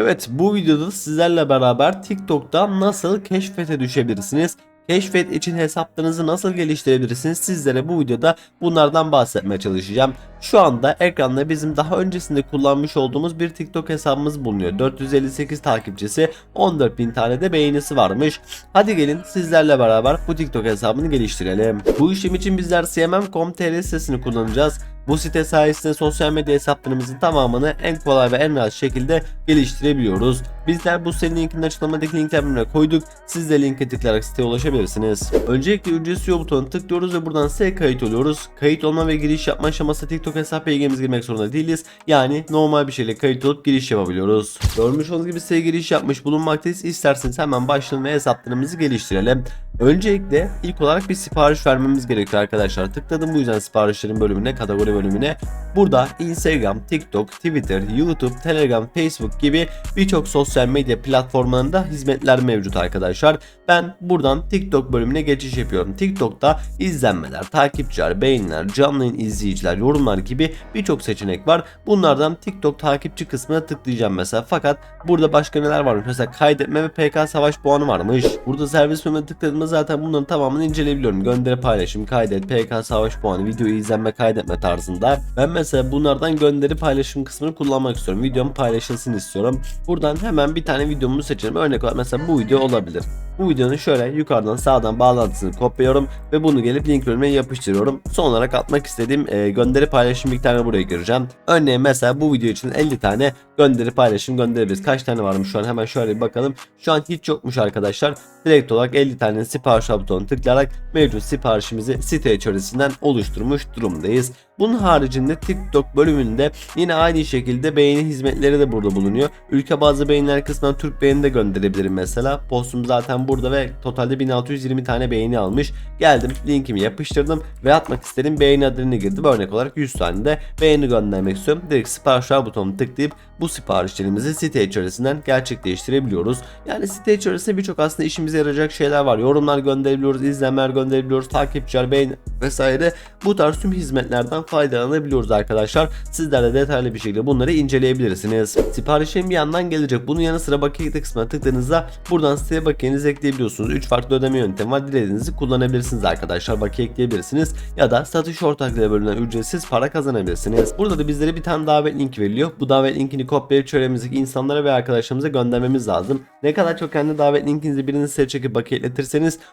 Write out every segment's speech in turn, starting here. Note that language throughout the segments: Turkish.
Evet bu videoda sizlerle beraber TikTok'ta nasıl keşfete düşebilirsiniz? Keşfet için hesaplarınızı nasıl geliştirebilirsiniz? Sizlere bu videoda bunlardan bahsetmeye çalışacağım. Şu anda ekranda bizim daha öncesinde kullanmış olduğumuz bir TikTok hesabımız bulunuyor. 458 takipçisi, 14.000 tane de beğenisi varmış. Hadi gelin sizlerle beraber bu TikTok hesabını geliştirelim. Bu işlem için bizler cmm.com.tr sitesini kullanacağız. Bu site sayesinde sosyal medya hesaplarımızın tamamını en kolay ve en rahat şekilde geliştirebiliyoruz. Bizler bu sitenin linkini açıklamadaki linkler koyduk. Siz de linke tıklayarak siteye ulaşabilirsiniz. Öncelikle ücretsiz üye butonuna tıklıyoruz ve buradan siteye kayıt oluyoruz. Kayıt olma ve giriş yapma aşaması TikTok hesap bilgimiz girmek zorunda değiliz. Yani normal bir şeyle kayıt olup giriş yapabiliyoruz. Görmüş olduğunuz gibi siteye giriş yapmış bulunmaktayız. İsterseniz hemen başlayalım ve hesaplarımızı geliştirelim. Öncelikle ilk olarak bir sipariş vermemiz gerekiyor arkadaşlar. Tıkladım bu yüzden siparişlerin bölümüne, kategori bölümüne. Burada Instagram, TikTok, Twitter, YouTube, Telegram, Facebook gibi birçok sosyal medya platformlarında hizmetler mevcut arkadaşlar. Ben buradan TikTok bölümüne geçiş yapıyorum. TikTok'ta izlenmeler, takipçiler, beğeniler, canlı yayın izleyiciler, yorumlar gibi birçok seçenek var. Bunlardan TikTok takipçi kısmına tıklayacağım mesela. Fakat burada başka neler varmış? Mesela kaydetme ve PK savaş puanı varmış. Burada servis bölümüne tıkladığımda zaten bunların tamamını inceleyebiliyorum. Gönderi paylaşım, kaydet, PK savaş puanı, videoyu izlenme, kaydetme tarzında. Ben mesela bunlardan gönderi paylaşım kısmını kullanmak istiyorum. Videom paylaşılsın istiyorum. Buradan hemen bir tane videomu seçelim. Örnek olarak mesela bu video olabilir. Bu videonun şöyle yukarıdan sağdan bağlantısını kopyalıyorum ve bunu gelip link bölümüne yapıştırıyorum. Son olarak atmak istediğim e, gönderi paylaşım miktarını buraya gireceğim. Örneğin mesela bu video için 50 tane gönderi paylaşım gönderebiliriz. Kaç tane varmış şu an hemen şöyle bir bakalım. Şu an hiç yokmuş arkadaşlar. Direkt olarak 50 tane sipariş butonuna tıklayarak mevcut siparişimizi site içerisinden oluşturmuş durumdayız. Bunun haricinde TikTok bölümünde yine aynı şekilde beğeni hizmetleri de burada bulunuyor. Ülke bazı beğeniler kısmından Türk beğeni de gönderebilirim mesela. Postum zaten burada ve totalde 1620 tane beğeni almış. Geldim linkimi yapıştırdım ve atmak istediğim beğeni adını girdim. Örnek olarak 100 tane de beğeni göndermek istiyorum. Direkt sipariş butonuna tıklayıp bu siparişlerimizi site içerisinden gerçekleştirebiliyoruz. Yani site içerisinde birçok aslında işimize yarayacak şeyler var. Yorumlar gönderebiliyoruz, izlenmeler gönderebiliyoruz, takipçiler, beğeni vesaire. Bu tarz tüm hizmetlerden faydalanabiliyoruz arkadaşlar. Sizler de detaylı bir şekilde bunları inceleyebilirsiniz. Siparişin bir yandan gelecek. Bunun yanı sıra bakiye kısmına tıkladığınızda buradan siteye bakiyenizi ekleyebiliyorsunuz. 3 farklı ödeme yöntemi var. Dilediğinizi kullanabilirsiniz arkadaşlar. Bakiye ekleyebilirsiniz. Ya da satış ortaklığı bölümünden ücretsiz para kazanabilirsiniz. Burada da bizlere bir tane davet linki veriliyor. Bu davet linkini kopyalayıp çevremizdeki insanlara ve arkadaşlarımıza göndermemiz lazım. Ne kadar çok kendi davet linkinizi birini size çekip bakiye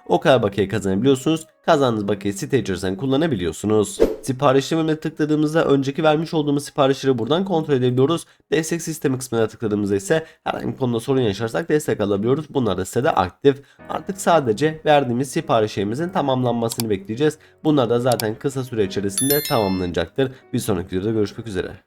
o kadar bakiye kazanabiliyorsunuz. Kazandığınız bakiye site içerisinden kullanabiliyorsunuz. Bölümüne tıkladığımızda önceki vermiş olduğumuz siparişleri buradan kontrol edebiliyoruz. Destek sistemi kısmına tıkladığımızda ise herhangi bir konuda sorun yaşarsak destek alabiliyoruz. Bunlar da sitede aktif. Artık sadece verdiğimiz siparişlerimizin tamamlanmasını bekleyeceğiz. Bunlar da zaten kısa süre içerisinde tamamlanacaktır. Bir sonraki videoda görüşmek üzere.